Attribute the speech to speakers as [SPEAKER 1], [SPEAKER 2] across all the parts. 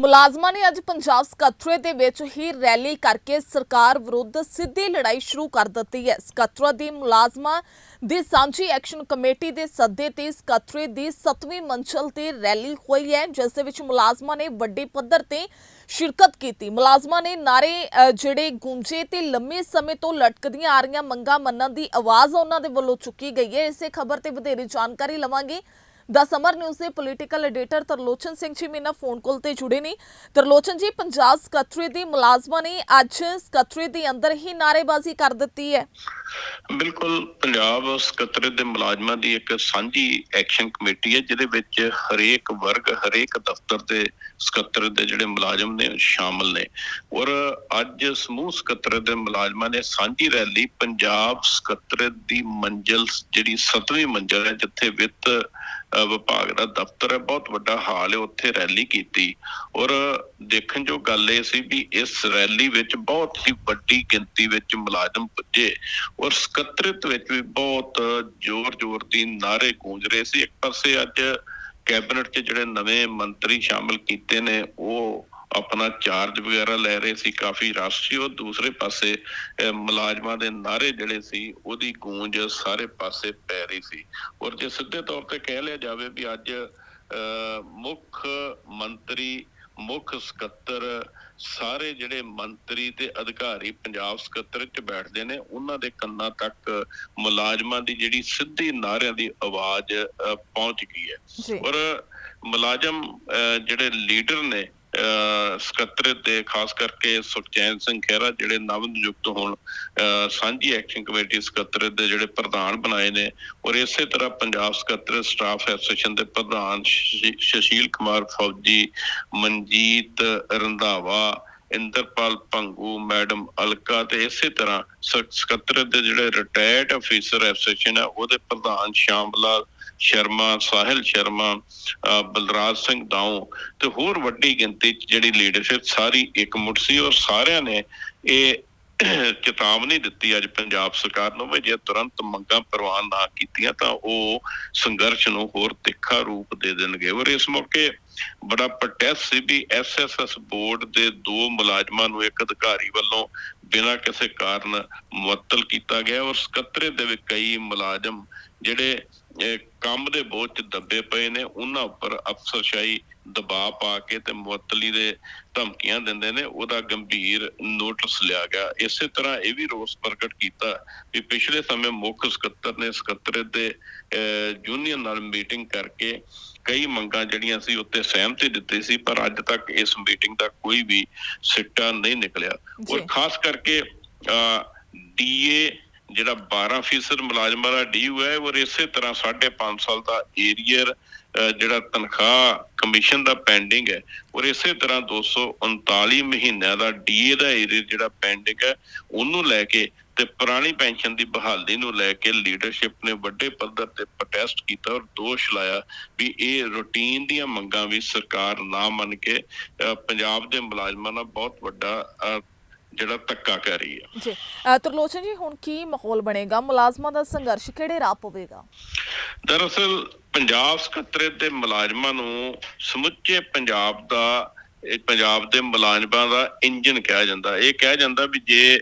[SPEAKER 1] ਮੁਲਾਜ਼ਮਾਂ ਨੇ ਅੱਜ ਪੰਜਾਬ ਸਕੱਤਰੇ ਦੇ ਵਿੱਚ ਹੀ ਰੈਲੀ ਕਰਕੇ ਸਰਕਾਰ ਵਿਰੁੱਧ ਸਿੱਧੀ ਲੜਾਈ ਸ਼ੁਰੂ ਕਰ ਦਿੱਤੀ ਹੈ। ਸਕੱਤਰਾ ਦੀ ਮੁਲਾਜ਼ਮਾਂ ਦੀ ਸਾਂਝੀ ਐਕਸ਼ਨ ਕਮੇਟੀ ਦੇ ਸੱਦੇ ਤੇ ਸਕੱਤਰੇ ਦੀ 7ਵੀਂ ਮੰਜ਼ਲ ਤੇ ਰੈਲੀ ਹੋਈ ਹੈ, ਜਿਸ ਦੇ ਵਿੱਚ ਮੁਲਾਜ਼ਮਾਂ ਨੇ ਵੱਡੇ ਪੱਧਰ ਤੇ ਸ਼ਿਰਕਤ ਕੀਤੀ। ਮੁਲਾਜ਼ਮਾਂ ਨੇ ਨਾਰੇ ਜਿਹੜੇ ਗੂੰਜੇ ਤੇ ਲੰਮੇ ਸਮੇਂ ਤੋਂ ਲਟਕਦੀਆਂ ਆ ਰਹੀਆਂ ਮੰਗਾਂ ਮੰਨਣ ਦੀ ਆਵਾਜ਼ ਉਹਨਾਂ ਦੇ ਵੱਲੋਂ ਚੁੱਕੀ ਗਈ ਹੈ। ਇਸੇ ਖਬਰ ਤੇ ਵਧੇਰੇ ਜਾਣਕਾਰੀ ਲਵਾਂਗੇ। ਦਾ ਸਮਰ ਨਿਊਜ਼ ਦੇ ਪੋਲੀਟੀਕਲ ਐਡੀਟਰ ਤਰਲੋਚਨ ਸਿੰਘ ਜੀ ਮੇਰੇ ਨਾਲ ਫੋਨ ਕਾਲ ਤੇ ਜੁੜੇ ਨੇ। ਤਰਲੋਚਨ ਜੀ, ਪੰਜਾਬ ਸਕੱਤਰੇ ਦੀ ਮੁਲਾਜ਼ਮਾਂ ਨੇ ਅੱਜ ਸਕੱਤਰੇ ਦੇ ਅੰਦਰ ਹੀ ਨਾਰੇਬਾਜ਼ੀ ਕਰ ਦਿੱਤੀ ਹੈ।
[SPEAKER 2] ਬਿਲਕੁਲ, ਪੰਜਾਬ ਸਕੱਤਰ ਦੇ ਮੁਲਾਜ਼ਮਾਂ ਦੀ ਇੱਕ ਸਾਂਝੀ ਐਕਸ਼ਨ ਕਮੇਟੀ ਹੈ, ਜਿਹਦੇ ਵਿੱਚ ਹਰੇਕ ਵਰਗ, ਹਰੇਕ ਦਫ਼ਤਰ ਦੇ ਸਕੱਤਰ ਦੇ ਜਿਹੜੇ ਮੁਲਾਜ਼ਮ ਨੇ ਉਹ ਸ਼ਾਮਲ ਨੇ। ਔਰ ਅੱਜ ਸਮੂਹ ਸਕੱਤਰ ਦੇ ਮੁਲਾਜ਼ਮਾਂ ਨੇ ਸਾਂਝੀ ਰੈਲੀ ਪੰਜਾਬ ਸਕੱਤਰ ਦੀ ਮੰਜ਼ਲ, ਜਿਹੜੀ 7ਵੀਂ ਮੰਜ਼ਲ ਹੈ, ਜਿੱਥੇ ਵਿੱਤ ਵਿਭਾਗ ਦਾ ਦਫ਼ਤਰ ਹੈ, ਬਹੁਤ ਵੱਡਾ ਹਾਲ ਹੈ, ਉੱਥੇ ਰੈਲੀ ਕੀਤੀ। ਔਰ ਦੇਖਣ ਜੋ ਗੱਲ ਇਹ ਸੀ ਵੀ ਇਸ ਰੈਲੀ ਵਿੱਚ ਬਹੁਤ ਹੀ ਵੱਡੀ ਗਿਣਤੀ ਵਿੱਚ ਮੁਲਾਜ਼ਮ ਪੁੱਜੇ ਔਰ ਸਕੱਤਰਤ ਵਿੱਚ ਵੀ ਬਹੁਤ ਜ਼ੋਰ-ਜ਼ੋਰ ਦੀ ਨਾਰੇ ਗੂੰਜ ਰਹੇ ਸੀ। ਇੱਕ ਪਾਸੇ ਅੱਜ ਕੈਬਨਿਟ 'ਚ ਜਿਹੜੇ ਨਵੇਂ ਮੰਤਰੀ ਸ਼ਾਮਲ ਕੀਤੇ ਨੇ, ਉਹ ਆਪਣਾ ਚਾਰਜ ਵਗੈਰਾ ਲੈ ਰਹੇ ਸੀ ਕਾਫੀ ਰਾਸ਼ਟਰੀ ਉਹ ਦੂਸਰੇ ਪਾਸੇ ਮੁਲਾਜ਼ਮਾਂ ਦੇ ਨਾਰੇ ਜਿਹੜੇ ਸੀ ਉਹਦੀ ਗੂੰਜ ਸਾਰੇ ਪਾਸੇ ਪੈ ਰਹੀ ਸੀ। ਔਰ ਜੇ ਸਿੱਧੇ ਤੌਰ ਤੇ ਕਹਿ ਲਿਆ ਜਾਵੇ ਵੀ ਅੱਜ ਮੁੱਖ ਮੰਤਰੀ ਮੁੱਖ ਸਕੱਤਰ ਸਾਰੇ ਜਿਹੜੇ ਮੰਤਰੀ ਤੇ ਅਧਿਕਾਰੀ ਪੰਜਾਬ ਸਕੱਤਰ ਚ ਬੈਠਦੇ ਨੇ ਉਹਨਾਂ ਦੇ ਕੰਨਾਂ ਤੱਕ ਮੁਲਾਜ਼ਮਾਂ ਦੀ ਜਿਹੜੀ ਸਿੱਧੀ ਨਾਰਿਆਂ ਦੀ ਆਵਾਜ਼ ਪਹੁੰਚ ਗਈ ਹੈ। ਔਰ ਮੁਲਾਜ਼ਮ ਜਿਹੜੇ ਲੀਡਰ ਨੇ ਸਕੱਤਰ ਦੇ ਖਾਸ ਕਰਕੇ ਸੁਖਚੈਨ ਸਿੰਘ ਖਹਿਰਾ ਜਿਹੜੇ ਨਵ ਨਿਯੁਕਤ ਹੋਣ ਸਾਂਝੀ ਐਕਸ਼ਨ ਕਮੇਟੀ ਸਕੱਤਰ ਦੇ ਜਿਹੜੇ ਪ੍ਰਧਾਨ ਬਣਾਏ ਨੇ ਔਰ ਇਸੇ ਤਰ੍ਹਾਂ ਪੰਜਾਬ ਸਕੱਤਰ ਸਟਾਫ ਐਸੋਸੀਏਸ਼ਨ ਦੇ ਪ੍ਰਧਾਨ ਸ਼ਸ਼ੀਲ ਕੁਮਾਰ ਫੌਜੀ, ਮਨਜੀਤ ਰੰਧਾਵਾ, ਇੰਦਰਪਾਲ ਪੰਗੂ ਮੈਡਮ ਅਲਕਾ ਤੇ ਇਸੇ ਤਰ੍ਹਾਂ ਸਕੱਤਰ ਦੇ ਜਿਹੜੇ ਰਿਟਾਇਰਡ ਅਫੀਸਰ ਐਸੋਸੀਏਸ਼ਨ ਹੈ ਉਹਦੇ ਪ੍ਰਧਾਨ ਸ਼ਾਮਲਾਲ ਸ਼ਰਮਾ, ਸਾਹਿਲ ਸ਼ਰਮਾ ਬਲਰਾਜ ਸਿੰਘ ਦਾਊ ਤੇ ਹੋਰ ਵੱਡੀ ਗਿਣਤੀ ਜਿਹੜੀ ਲੀਡਰਸ਼ਿਪ ਸਾਰੀ ਇਕਮੁੱਠ ਸੀ, ਔਰ ਸਾਰਿਆਂ ਨੇ ਇਹ ਚੇਤਾਵਨੀ ਦਿੱਤੀ ਅੱਜ ਪੰਜਾਬ ਸਰਕਾਰ ਨੂੰ ਵੀ ਜੇ ਤੁਰੰਤ ਮੰਗਾਂ ਪ੍ਰਵਾਨ ਨਾ ਕੀਤੀਆਂ ਤਾਂ ਉਹ ਸੰਘਰਸ਼ ਨੂੰ ਹੋਰ ਤਿੱਖਾ ਰੂਪ ਦੇ ਦੇਣਗੇ। ਔਰ ਇਸ ਮੌਕੇ ਬੜਾ ਪ੍ਰੋਟੈਸਟ ਸੀ ਵੀ ਐਸਐਸਐਸ ਬੋਰਡ ਦੇ ਦੋ ਮੁਲਾਜ਼ਮਾਂ ਨੂੰ ਇੱਕ ਅਧਿਕਾਰੀ ਵੱਲੋਂ ਬਿਨਾਂ ਕਿਸੇ ਕਾਰਨ ਮੁਅੱਤਲ ਕੀਤਾ ਗਿਆ, ਔਰ ਸਕੱਤਰੇ ਦੇ ਵੀ ਕਈ ਮੁਲਾਜ਼ਮ ਜਿਹੜੇ ਕੰਮ ਦੇ ਬੋਝ 'ਚ ਦੱਬੇ ਪਏ ਨੇ ਉਹਨਾਂ ਉੱਪਰ ਅਫਸਰਸ਼ਾਹੀ ਦਬਾਅ ਪਾ ਕੇ ਤੇ ਮੁਅੱਤਲੀ ਦੇ ਧਮਕੀਆਂ ਦਿੰਦੇ ਨੇ ਉਹਦਾ ਗੰਭੀਰ ਨੋਟਿਸ ਲਿਆ ਗਿਆ ਇਸੇ ਤਰ੍ਹਾਂ ਇਹ ਵੀ ਰੋਸ ਪ੍ਰਗਟ ਕੀਤਾ ਵੀ ਪਿਛਲੇ ਸਮੇਂ ਮੁੱਖ ਸਕੱਤਰ ਨੇ ਸਕੱਤਰੇਤ ਦੇ ਯੂਨੀਅਨ ਨਾਲ ਮੀਟਿੰਗ ਕਰਕੇ ਕਈ ਮੰਗਾਂ ਜਿਹੜੀਆਂ ਸੀ ਉੱਤੇ ਸਹਿਮਤੀ ਦਿੱਤੀ ਸੀ ਪਰ ਅੱਜ ਤੱਕ ਇਸ ਮੀਟਿੰਗ ਦਾ ਕੋਈ ਵੀ ਸਿੱਟਾ ਨਹੀਂ ਨਿਕਲਿਆ ਔਰ। ਖਾਸ ਕਰਕੇ ਡੀਏ ਜਿਹੜਾ 12% ਮੁਲਾਜ਼ਮਾਂ ਦਾ ਡੀਯੂ ਹੈ ਔਰ ਇਸੇ ਤਰ੍ਹਾਂ 5.5 ਸਾਲ ਦਾ ਏਰੀਅਰ ਜਿਹੜਾ ਤਨਖਾਹ ਕਮਿਸ਼ਨ ਦਾ ਪੈਂਡਿੰਗ ਹੈ ਔਰ ਇਸੇ ਤਰ੍ਹਾਂ 239 ਮਹੀਨਿਆਂ ਦਾ ਡੀਏ ਦਾ ਏਰੀਅਰ ਜਿਹੜਾ ਪੈਂਡਿੰਗ ਹੈ ਉਹਨੂੰ ਲੈ ਕੇ ਤੇ ਪੁਰਾਣੀ ਪੈਨਸ਼ਨ ਦੀ ਬਹਾਲੀ ਨੂੰ ਲੈ ਕੇ ਲੀਡਰਸ਼ਿਪ ਨੇ ਵੱਡੇ ਪੱਧਰ ਤੇ ਪ੍ਰੋਟੈਸਟ ਕੀਤਾ ਔਰ ਦੋਸ਼ ਲਾਇਆ ਵੀ ਇਹ ਰੂਟੀਨ ਦੀਆਂ ਮੰਗਾਂ ਵੀ ਸਰਕਾਰ ਨਾ ਮੰਨ ਕੇ ਅਹ, ਪੰਜਾਬ ਦੇ ਮੁਲਾਜ਼ਮਾਂ ਨਾਲ ਬਹੁਤ ਵੱਡਾ ਜਿਹੜਾ ਧੱਕਾ ਕਰ ਰਹੀ ਹੈ
[SPEAKER 1] ਜੀ। ਤਰਲੋਚਨ ਜੀ ਹੁਣ ਕੀ ਮਾਹੌਲ ਬਣੇਗਾ? ਮੁਲਾਜ਼ਮਾਂ ਦਾ ਸੰਘਰਸ਼ ਕਿਹੜੇ ਰਾਹ ਪਵੇਗਾ?
[SPEAKER 2] ਦਰਅਸਲ ਪੰਜਾਬ ਸਕੱਤਰੇਤ ਦੇ ਮੁਲਾਜ਼ਮਾਂ ਨੂੰ ਸਮੁੱਚੇ ਪੰਜਾਬ ਦਾ ਇਹ ਪੰਜਾਬ ਦੇ ਮੁਲਾਜ਼ਮਾਂ ਦਾ ਇੰਜਨ ਕਿਹਾ ਜਾਂਦਾ। ਇਹ ਕਿਹਾ ਜਾਂਦਾ ਵੀ ਜੇ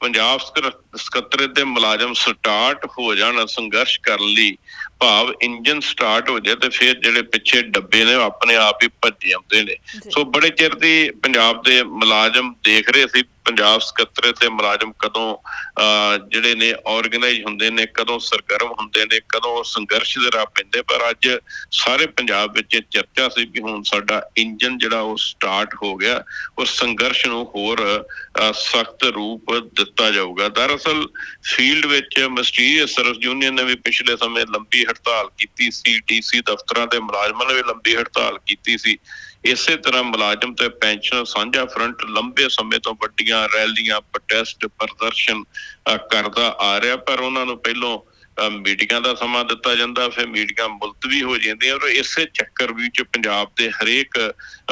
[SPEAKER 2] ਪੰਜਾਬ ਸਕਰ- ਸਕੱਤਰੇਤ ਦੇ ਮੁਲਾਜ਼ਮ ਸਟਾਰਟ ਹੋ ਜਾਣ ਸੰਘਰਸ਼ ਕਰਨ ਲਈ ਭਾਵ ਇੰਜਨ ਸਟਾਰਟ ਹੋ ਜਾਏ ਤੇ ਫਿਰ ਜਿਹੜੇ ਪਿੱਛੇ ਡੱਬੇ ਨੇ ਆਪਣੇ ਆਪ ਹੀ ਭੱਜ ਆਉਂਦੇ ਨੇ। ਸੋ ਬੜੇ ਚਿਰ ਦੀ ਪੰਜਾਬ ਦੇ ਮੁਲਾਜ਼ਮ ਦੇਖ ਰਹੇ ਸੀ ਪੰਜਾਬ ਸਕੱਤਰੇਤ ਦੇ ਮੁਲਾਜ਼ਮ ਕਦੋਂ ਜਿਹੜੇ ਨੇ ਆਰਗੇਨਾਈਜ਼ ਹੁੰਦੇ ਨੇ ਕਦੋਂ ਸਰਗਰਮ ਹੁੰਦੇ ਨੇ ਕਦੋਂ ਸੰਘਰਸ਼ ਦੇ ਰਾਹ ਪੈਂਦੇ ਪਰ ਅੱਜ ਸਾਰੇ ਪੰਜਾਬ ਵਿੱਚ ਚਰਚਾ ਸੀ ਕਿ ਹੁਣ ਸਾਡਾ ਇੰਜਨ ਜਿਹੜਾ ਉਹ ਸਟਾਰਟ ਹੋ ਗਿਆ ਔਰ ਸੰਘਰਸ਼ ਨੂੰ ਹੋਰ ਸਖਤ ਰੂਪ ਦਿੱਤਾ ਜਾਊਗਾ ਦਰਅਸਲ ਫੀਲਡ ਵਿੱਚ ਮਸਟੀਰੀਅਸ ਸਰਵਿਸ ਯੂਨੀਅਨ ਨੇ ਵੀ ਪਿਛਲੇ ਸਮੇਂ ਲੰਬੀ ਹੜਤਾਲ ਕੀਤੀ ਸੀ ਡੀਸੀ ਦਫ਼ਤਰਾਂ ਦੇ ਮੁਲਾਜ਼ਮਾਂ ਨੇ ਵੀ ਲੰਬੀ ਹੜਤਾਲ ਕੀਤੀ ਸੀ। ਇਸੇ ਤਰ੍ਹਾਂ ਮੁਲਾਜ਼ਮ ਤੇ ਪੈਨਸ਼ਨ ਸਾਂਝਾ ਫਰੰਟ ਲੰਬੇ ਸਮੇਂ ਤੋਂ ਵੱਡੀਆਂ ਰੈਲੀਆਂ ਪ੍ਰੋਟੈਸਟ ਪ੍ਰਦਰਸ਼ਨ ਕਰਦਾ ਆ ਰਿਹਾ, ਪਰ ਉਹਨਾਂ ਨੂੰ ਪਹਿਲੋਂ ਮੀਟਿੰਗਾਂ ਦਾ ਸਮਾਂ ਦਿੱਤਾ ਜਾਂਦਾ, ਫਿਰ ਮੀਟਿੰਗਾਂ ਮੁਲਤਵੀ ਹੋ ਜਾਂਦੀਆਂ, ਔਰ ਇਸੇ ਚੱਕਰ ਵਿੱਚ ਪੰਜਾਬ ਦੇ ਹਰੇਕ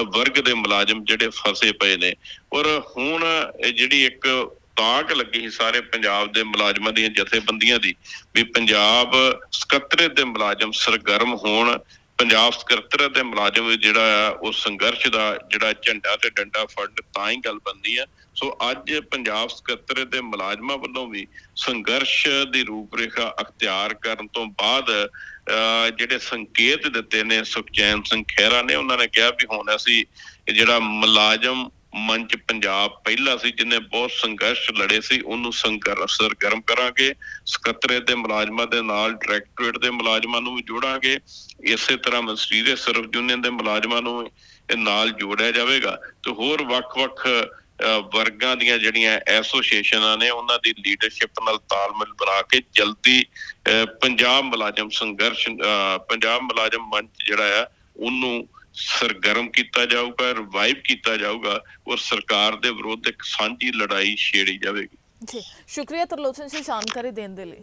[SPEAKER 2] ਵਰਗ ਦੇ ਮੁਲਾਜ਼ਮ ਜਿਹੜੇ ਫਸੇ ਪਏ ਨੇ। ਔਰ ਹੁਣ ਜਿਹੜੀ ਇੱਕ ਤਾਕ ਲੱਗੀ ਸੀ ਸਾਰੇ ਪੰਜਾਬ ਦੇ ਮੁਲਾਜ਼ਮਾਂ ਦੀਆਂ ਜਥੇਬੰਦੀਆਂ ਦੀ ਵੀ ਪੰਜਾਬ ਸਕੱਤਰੇ ਦੇ ਮੁਲਾਜ਼ਮ ਸਰਗਰਮ ਹੋਣ ਪੰਜਾਬ ਸਕੱਤਰ ਦੇ ਮੁਲਾਜ਼ਮ ਜਿਹੜਾ ਆ ਉਹ ਸੰਘਰਸ਼ ਦਾ ਜਿਹੜਾ ਝੰਡਾ ਤੇ ਡੰਡਾ ਫੜਨ ਤਾਂ ਹੀ ਗੱਲ ਬਣਦੀ ਆ। ਸੋ ਅੱਜ ਪੰਜਾਬ ਸਕੱਤਰ ਦੇ ਮੁਲਾਜ਼ਮਾਂ ਵੱਲੋਂ ਵੀ ਸੰਘਰਸ਼ ਦੀ ਰੂਪਰੇਖਾ ਅਖਤਿਆਰ ਕਰਨ ਤੋਂ ਬਾਅਦ ਅਹ, ਜਿਹੜੇ ਸੰਕੇਤ ਦਿੱਤੇ ਨੇ ਸੁਖਚੈਨ ਸਿੰਘ ਖਹਿਰਾ ਨੇ ਉਹਨਾਂ ਨੇ ਕਿਹਾ ਵੀ ਹੁਣ ਅਸੀਂ ਜਿਹੜਾ ਮੁਲਾਜ਼ਮ ਮੰਚ ਪੰਜਾਬ ਪਹਿਲਾ ਸੀ ਜਿਹਨੇ ਬਹੁਤ ਸੰਘਰਸ਼ ਲੜੇ ਸੀ ਉਹਨੂੰ ਸੰਘਰਸ਼ ਸਰਗਰਮ ਕਰਾਂਗੇ ਸਕੱਤਰੇ ਦੇ ਮੁਲਾਜ਼ਮਾਂ ਦੇ ਨਾਲ ਡਾਇਰੈਕਟੋਰੇਟ ਦੇ ਮੁਲਾਜ਼ਮਾਂ ਨੂੰ ਵੀ ਜੋੜਾਂਗੇ ਇਸੇ ਤਰ੍ਹਾਂ ਮਸਟੀਰੀਅਸ ਸਰਵ ਯੂਨੀਅਨ ਦੇ ਮੁਲਾਜ਼ਮਾਂ ਨੂੰ ਨਾਲ ਜੋੜਿਆ ਜਾਵੇਗਾ। ਤੇ ਹੋਰ ਵੱਖ-ਵੱਖ ਵਰਗਾਂ ਦੀਆਂ ਜਿਹੜੀਆਂ ਐਸੋਸੀਏਸ਼ਨਾਂ ਨੇ ਉਹਨਾਂ ਦੀ ਲੀਡਰਸ਼ਿਪ ਨਾਲ ਤਾਲਮੇਲ ਬਣਾ ਕੇ ਜਲਦੀ ਅਹ, ਪੰਜਾਬ ਮੁਲਾਜ਼ਮ ਸੰਘਰਸ਼ ਅਹ, ਪੰਜਾਬ ਮੁਲਾਜ਼ਮ ਮੰਚ ਜਿਹੜਾ ਆ ਉਹਨੂੰ ਸਰਗਰਮ ਕੀਤਾ ਜਾਊਗਾ ਰਿਵਾਈਵ ਕੀਤਾ ਜਾਊਗਾ ਉਹ ਸਰਕਾਰ ਦੇ ਵਿਰੁੱਧ ਇੱਕ ਸਾਂਝੀ ਲੜਾਈ ਛੇੜੀ ਜਾਵੇਗੀ।
[SPEAKER 1] ਜੀ, ਸ਼ੁਕਰੀਆ ਤਰਲੋਚਨ ਜੀ ਜਾਣਕਾਰੀ ਦੇਣ ਦੇ ਲਈ।